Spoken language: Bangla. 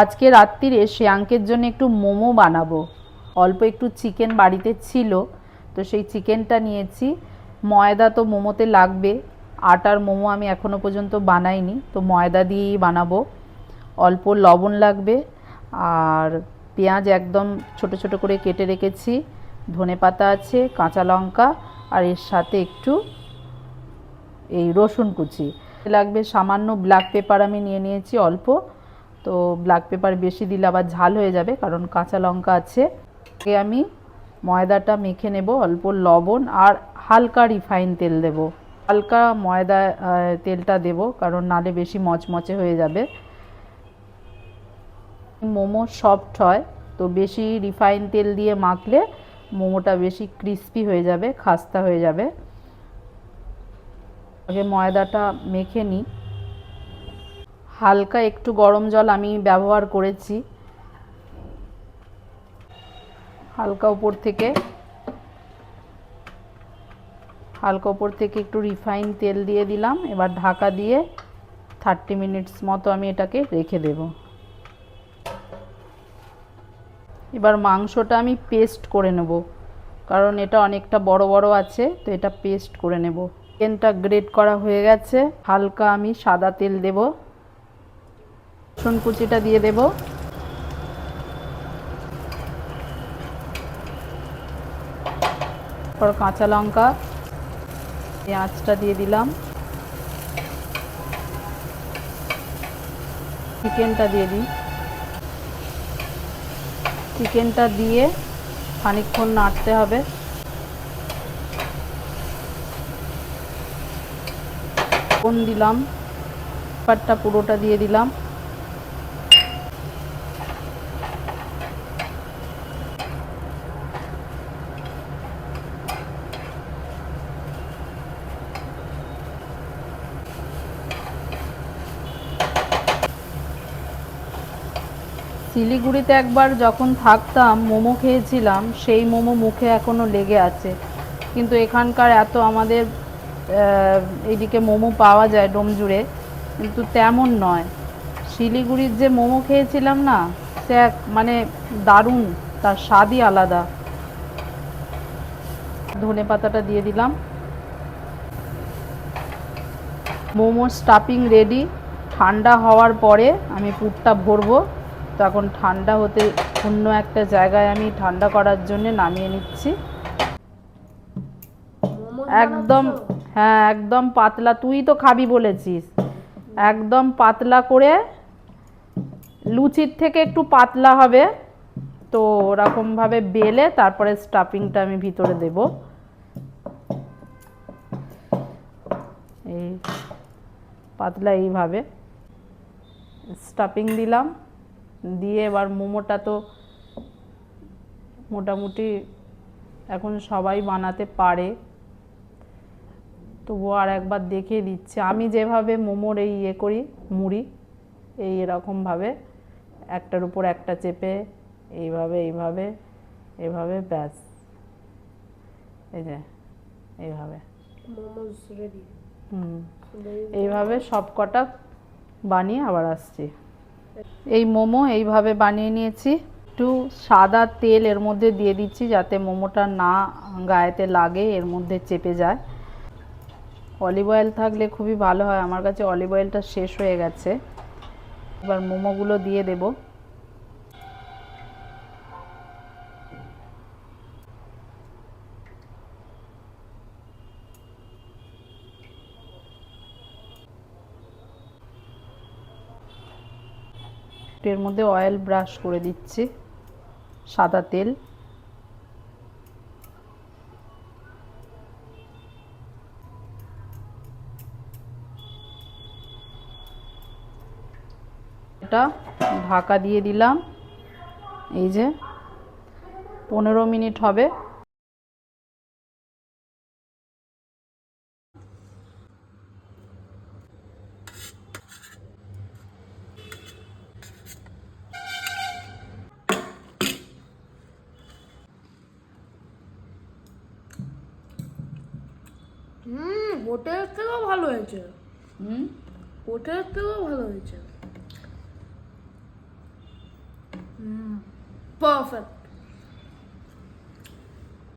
আজকে রাত্রিরে শ্রেয়াঙ্কের জন্য একটু মোমো বানাবো। অল্প একটু চিকেন বাড়িতে ছিল, তো সেই চিকেনটা নিয়েছি। ময়দা তো মোমোতে লাগবে, আটার মোমো আমি এখনও পর্যন্ত বানাইনি, তো ময়দা দিয়েই বানাবো। অল্প লবণ লাগবে, আর পেঁয়াজ একদম ছোট ছোট করে কেটে রেখেছি। ধনে পাতা আছে, কাঁচা লঙ্কা, আর এর সাথে একটু এই রসুন কুচি। লাগবে সামান্য ব্ল্যাক পেপার আমি নিয়ে নিয়েছি অল্প। তো ব্ল্যাক পেপার বেশি দিলে আবার ঝাল হয়ে যাবে, কারণ কাঁচা লঙ্কা আছে। আগে আমি ময়দাটা মেখে নেব, অল্প লবণ আর হালকা রিফাইন তেল দেব। হালকা ময়দা তেলটা দেব, কারণ নালে বেশি মচমচে হয়ে যাবে। মোমো সফট হয়, তো বেশি রিফাইন তেল দিয়ে মাখলে মোমোটা বেশি ক্রিস্পি হয়ে যাবে, খাস্তা হয়ে যাবে। আগে ময়দাটা মেখে নিই। হালকা একটু গরম জল আমি ব্যবহার করেছি। হালকা উপর থেকে। হালকা উপর থেকে একটু রিফাইন তেল দিয়ে দিলাম। এবার ঢাকা দিয়ে থার্টি মিনিটস মতো আমি এটাকে রেখে দেব। এবার মাংসটা আমি পেস্ট করে নেব। কারণ এটা অনেকটা বড় বড় আছে, তো এটা পেস্ট করে নেব। চিকেনটা গ্রেট করা হয়ে গেছে। হালকা আমি সাদা তেল দেব। রসুন কুচিটা দিয়ে দেব। কাঁচা লঙ্কা, পেঁয়াজটা দিয়ে দিলাম। চিকেনটা দিয়ে দিই। চিকেনটা দিয়ে খানিকক্ষণ নাড়তে হবে। কোন দিলাম পাটটা পুরোটা দিয়ে দিলাম। শিলিগুড়িতে একবার যখন থাকতাম মোমো খেয়েছিলাম সেই মোমো মুখে এখনও লেগে আছে। কিন্তু এখানকার এত আমাদের আহ, এইদিকে মোমো পাওয়া যায় ডোমজুড়ে কিন্তু তেমন নয়। শিলিগুড়ির যে মোমো খেয়েছিলাম না সে এক মানে দারুণ তার স্বাদই আলাদা। ধনে পাতাটা দিয়ে দিলাম। মোমোর স্টাফিং রেডি। ঠান্ডা হওয়ার পরে আমি পুরটা ভরবো। তখন ঠান্ডা হতে অন্য একটা জায়গায় আমি ঠান্ডা করার জন্য নামিয়ে নিচ্ছি। একদম হ্যাঁ একদম পাতলা। তুই তো খাবি বলেছিস। একদম পাতলা করে লুচির থেকে একটু পাতলা হবে। তো ওরকমভাবে বেলে তারপরে স্টাফিংটা আমি ভিতরে দেব। এই পাতলা এইভাবে। স্টাফিং দিলাম। দিয়ে এবার মোমোটা তো মোটামুটি এখন সবাই বানাতে পারে। তবুও আর একবার দেখিয়ে দিচ্ছে। আমি যেভাবে মোমোর এই ইয়ে করি মুড়ি এই এরকমভাবে একটার উপর একটা চেপে এইভাবে এইভাবে এভাবে ব্যাস। এই যে এইভাবে। হুম। এইভাবে সব কটা বানিয়ে আবার আসছি। এই মোমো এইভাবে বানিয়ে নিয়েছি। একটু সাদা তেল এর মধ্যে দিয়ে দিচ্ছি যাতে মোমোটা না গায়েতে লাগে, এর মধ্যে চেপে যায়। অলিভ অয়েল থাকলে খুবই ভালো হয়। আমার কাছে অলিভ অয়েলটা শেষ হয়ে গেছে। এবার মোমোগুলো দিয়ে দেব। এর মধ্যে অয়েল ব্রাশ করে দিচ্ছি, সাদা তেল। এটা ঢাকা দিয়ে দিলাম, এই যে পনেরো মিনিট হবে। হোটেলের থেকেও ভালো হয়েছে। হুম? হোটেলের থেকেও ভালো হয়েছে। হুম পারফেক্ট